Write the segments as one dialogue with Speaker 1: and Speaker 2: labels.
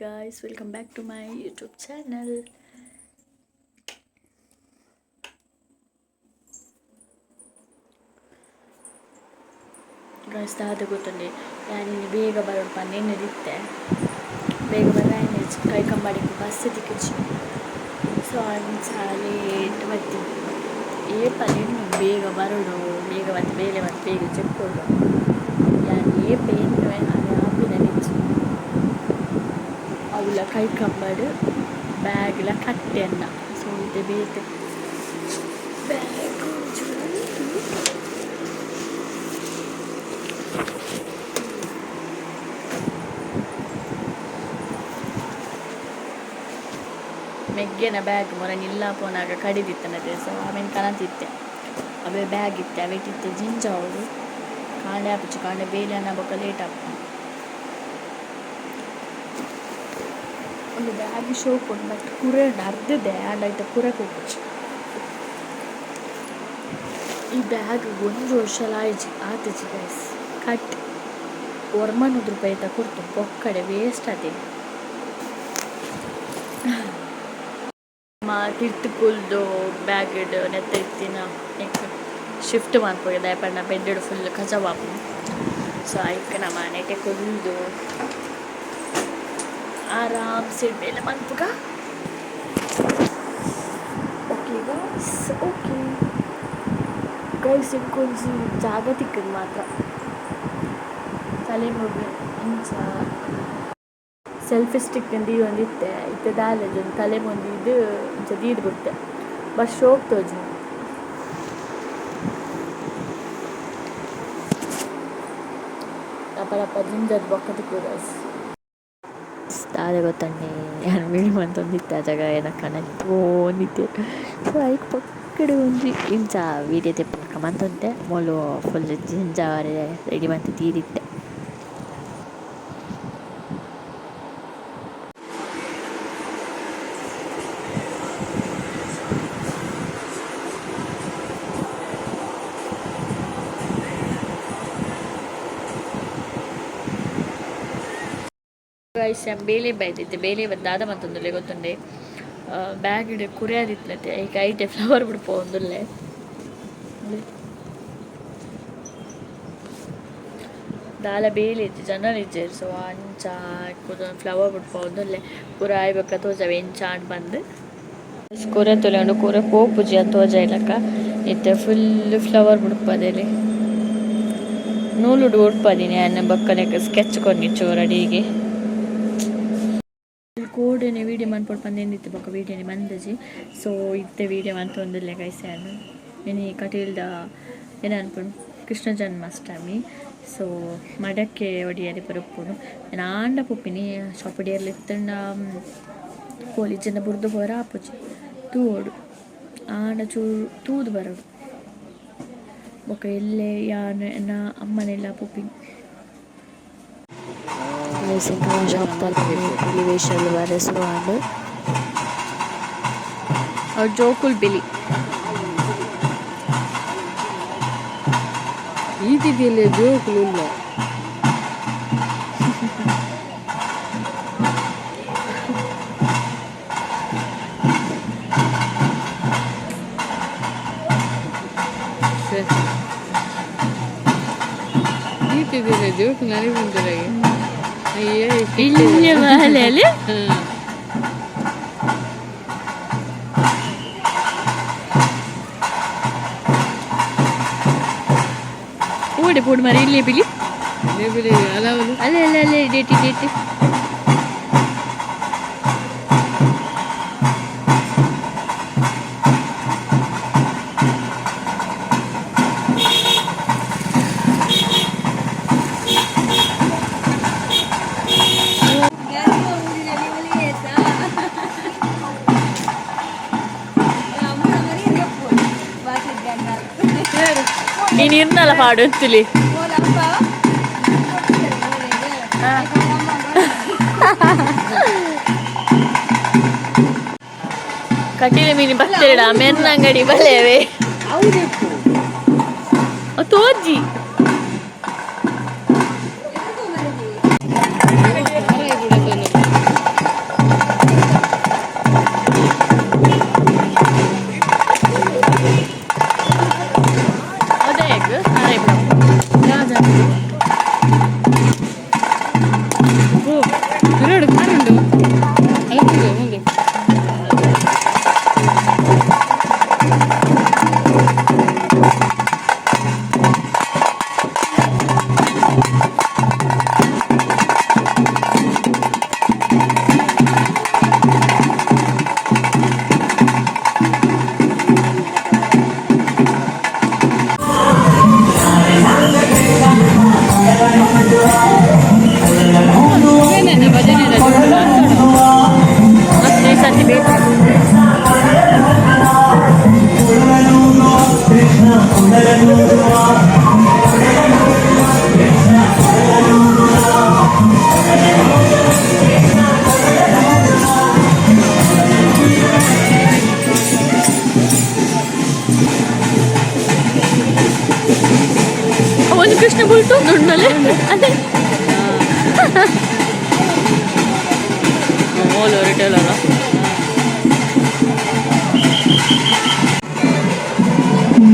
Speaker 1: guys, welcome back to my YouTube channel. Guys ದಾದ ಗೊತ್ತುಂಡೆ ಯಾನಿನ್ನು ಬೇಗ ಬರೋಡು ಪಂಡ ಎನ್ನದಿತ್ತೆ ಬೇಗ ಬರ ಕೈ ಕಂಬಾಡಿ ಬಸ್ ತಿಕ್ಕಿಚ್ಚು ಸೊ ಅಂಚ ಲೇಟ್ ಬತ್ತಿ ಏ ಪಲ್ಲೆಣ್ಣು ಬೇಗ ಬರೋಡು ಬೇಗ ಮತ್ತೆ ಬೇಲೆ ಮತ್ತೆ ಬೇಗ ಚೆಕ್ಕೊಡು ಯಾನ್ ಏ ಪೇನು ಅದು අවුල කයිකම්බඩ බෑගිල කට්ටයන්න සෝවිත බේත. මෙක්ගෙන බෑග මොර නිල්ලා පෝනාග කඩි දිත්තනට සවාමෙන් කන තිත්ත. අපේ බෑගිත්ත වෙටිත්ත ජින්ජවුරු. කාණඩ අපිචු කාණඩ බේලයන්න බොකලේට අපන්න ಕಾಂಡೆ ಶೋ ಒಂದು ಬ್ಯಾಗ್ ಶೋಪ್ ಉಂಡು ಬಟ್ ಕುರೆ ಅರ್ಧದೆ ಆಂಡ ಐತ ಕುರೆ ಕೊಟ್ಟು ಈ ಬ್ಯಾಗ್ ಒಂದು ವರ್ಷ ಲಾಯ್ಜಿ ಆತಜಿ ಗೈಸ್ ಕಟ್. ಒರ್ಮನೂರು ರೂಪಾಯಿ ತ ಕೊಡ್ತು. ಬೊಕ್ಕಡೆ ವೇಸ್ಟ್ ಅದೇ. ಮಾ ತಿರ್ತುಕುಲ್ದು ಬ್ಯಾಗ್ ನೆತ್ತ ಇತ್ತಿನ ಶಿಫ್ಟ್ ಮಾಡ್ಕೋಗಿದೆ ಯಾಪಣ್ಣ ಬೆಡ್ ಫುಲ್ ಕಜವಾಪು. ಸೊ ಐಕ್ ನಮ್ಮ ನೆಟೆ ಕುಲ್ದು ಆರಾಮ್ ಸಿಡ್ಬೇಲೆ ಮನ್ಪುಗ ಓಕೆ ಗೈಸ್ ಓಕೆ ಗೈಸ್ ಇಂಕೊಂಜಿ ಜಾಗ ತಿಕ್ಕದು ಮಾತ್ರ. ತಲೆ ಮುಗಿ ಇಂಚ ಸೆಲ್ಫಿ ಸ್ಟಿಕ್ ಅಂದು ಒಂದಿತ್ತೆ, ಇತ್ತೆ ದಾಲೆ ಒಂದು ತಲೆ ಮುಂದೆ ಇದು ಇಂಚ ದೀಡ್ ಬಿಡ್ತೆ ಬಸ್ ಶೋಕ್ ತೋಜು ರಪ್ಪ ಜಿಂಜದ್ ಬೊಕ್ಕ ತಿಕ್ಕುದಸ್ ದಾದ ಗೊತ್ತಣ್ಣೆ ನಾನು ಮೀಡಿ ಮಂತೊಂದಿತ್ತೆ ಆ ಜಾಗ ಏನಕ್ಕ ನನಗೆ ಸೊ ಐಕ್ ಪಕ್ಕಡೆ ಒಂಜಿ ಇಂಚ ವೀಡಿಯೋ ಪಕ್ಕ ಮಂತೊಂದೆ ಮೊಲು ಫುಲ್ ಜಿಂಜಾವರೆ ರೆಡಿ ಮಂತ್ ತೀರಿತ್ತೆ ಗೈಸ್ ಬೇಲೆ ಬೈದಿತ್ತೆ ಬೇಲೆ ದಾದ ಮತ್ತೊಂದುಲ್ಲೆ ಗೊತ್ತುಂಡೆ ಬ್ಯಾಗ್ ಇಡ ಕುರಿಯಾದಿತ್ಲತೆ ಈಗ ಐಟೆ ಫ್ಲವರ್ ಬಿಡ್ಪೋ ಒಂದುಲ್ಲೆ ದಾಲ ಬೇಲಿ ಇತ್ತು, ಜನರು ಇಜ್ಜೇರು ಸೊ ಅಂಚ ಫ್ಲವರ್ ಬಿಡ್ಪೋ ಒಂದುಲ್ಲೆ ಪೂರ ಆಯ್ಬೇಕ ತೋಜಾವೆ ಎಂಚ ಅಂಡ್ ಬಂದು. ಕೂರೆ ತೊಲೆಂಡು ಕೂರೆ ಪೋಪುಜಿ ಅಂತ ತೋಜ ಇಲ್ಲಕ್ಕ. ಇತ್ತೆ ಫುಲ್ ಫ್ಲವರ್ ಬಿಡ್ಪದೇಲಿ ನೂಲುಡು ಉಡ್ಪದಿನಿ ಅನ್ನ ಬಕ್ಕನೆ, ಸ್ಕೆಚ್ ಕೊನ್ನಿಚ್ಚು ರೆಡಿಗೆ ಕೋಡನೆ ವೀಡಿಯೋ ಮನ್ಪೊಡು ಪಂದೆಂದಿತ್ತು ಬೊಕ ವೀಡಿಯೋನೆ ಮಂದಜಿ. ಸೊ ಇತ್ತೆ ವೀಡಿಯೋ ಮಂತೊಂದುಲ್ಲೆ ಗೈಸ್ಯಾನು ಇನಿ ಕಟೀಲ್ದ ಏನು ಅನ್ಪುಂಡು ಕೃಷ್ಣ ಜನ್ಮಾಷ್ಟಮಿ. ಸೊ ಮಡಕ್ಕೆ ಒಡಿಯರಿ ಬರುಪ್ಪುಡು ನಾನು ಆಂಡ ಪುಪ್ಪಿನಿ ಶಾಪಡಿಯಲ್ಲಿ ಇತ್ತಂಡ ಕೋಲಿ ಜನ ಬುರ್ದು ಹೋರ ಆಪುಜಿ ತೂವೋಡು. ಆಂಡ ಚೂರು ತೂದು ಬರೋಡು. ಬೊಕ ಎಲ್ಲೆ ಯಾನ ಅಮ್ಮನೆಲ್ಲ ಪುಪ್ಪಿನಿ. సింక్ షాప్తాలి వేషాలు వాడేసరు అండ్ और
Speaker 2: जोकुल बिली ఇది వీళ్ళే జోకులు ఇది వీళ్ళే జోకులు
Speaker 1: అనిపించలేదు വലിയ വാലല്ലേ പൂടെ പൂട് മറിയില്ലേ പിലി അല്ലേ അല്ല അല്ല ഡേറ്റ് ನೀನು ಇರ್ನಲ್ಲ ಪಾಡು ಅಂತಿಲಿ. ಕಟೀಲ ಮೀನು ಬರ್ತೇಡ ಮೆನ್ನಂಗಡಿ ಅಂಗಡಿ ಬಲೆವೆ ತೋಜಿ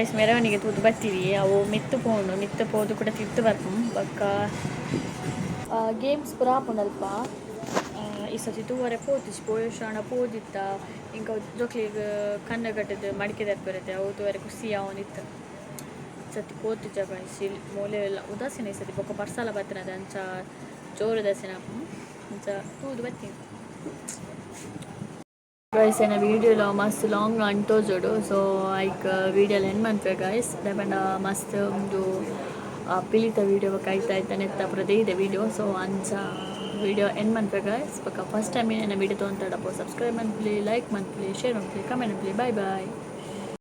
Speaker 1: ಗೈಸ್ ಮೆರವಣಿಗೆ ತೂತು ಬರ್ತೀವಿ. ಅವು ಮಿತ್ತು ಪೋಣು ಮಿತ್ತು ಪೋದು ಕೂಡ ತಿತ್ತು ಬರ್ತು. ಬಕ್ಕ ಗೇಮ್ಸ್ ಪುರ ಈ ಸತಿ ತೂವರೆ ಪೋತಿಸ್. ಪೋಷಣ ಪೋದಿತ್ತ. ಇಂಕ ಕಣ್ಣು ಕಟ್ಟದ ಮಡಿಕೆ ಬರುತ್ತೆ. ಅವು ತೂವರೆ ಖುಷಿ ಅವನಿತ್ತು. ಸತಿ ಪೋತಿಜ ಗೈಸ್ ಇಲ್ಲಿ ಮೂಲೆ ಎಲ್ಲ ಉದಾಸೀನ ಈ ಸತಿ ಬೊಕ್ಕ ಪರ್ಸಾಲ ಬತ್ತಿನದ ಅಂಚ ಜೋರು ಉದಾಸೀನ. ಅಂಚ ತೂದು ಬರ್ತೀನಿ. ಗೈಸ್ ಏನ ವೀಡಿಯೋలో ಮಸ್ತ್ ಲಾಂಗ್ ಅಂಟೋ ಜೋಡು ಸೊ ಐಕ್ ವೀಡಿಯೋಲಿ ಏನು ಮಾಡ್ತೇವೆ ಗೈಸ್ ದಪಂಡ ಮಸ್ತ್ ಒಂದು ಪಿಲಿತ ವೀಡಿಯೋ ಕಾಯ್ತಾ ಇದ್ದಾನೆ ಪ್ರದೇ ಇದೆ ವೀಡಿಯೋ ಸೊ ಅಂಚ ವೀಡಿಯೋ ಏನು ಮಾಡ್ತೇವೆ ಗೈಸ್ ಪಕ್ಕ ಫಸ್ಟ್ ಟೈಮ್ ಏನೇನು ವೀಡಿಯೋ ತೊಗೊಂತಾಡಪ್ಪ ಸಬ್ಸ್ಕ್ರೈಬ್ ಮಾಡ್ಲಿ ಲೈಕ್ ಮಾಡ್ಲಿ ಶೇರ್ ಮಾಡ್ಲಿ ಕಮೆಂಟ್ ಮಾಡ್ಲಿ ಬಾಯ್ ಬಾಯ್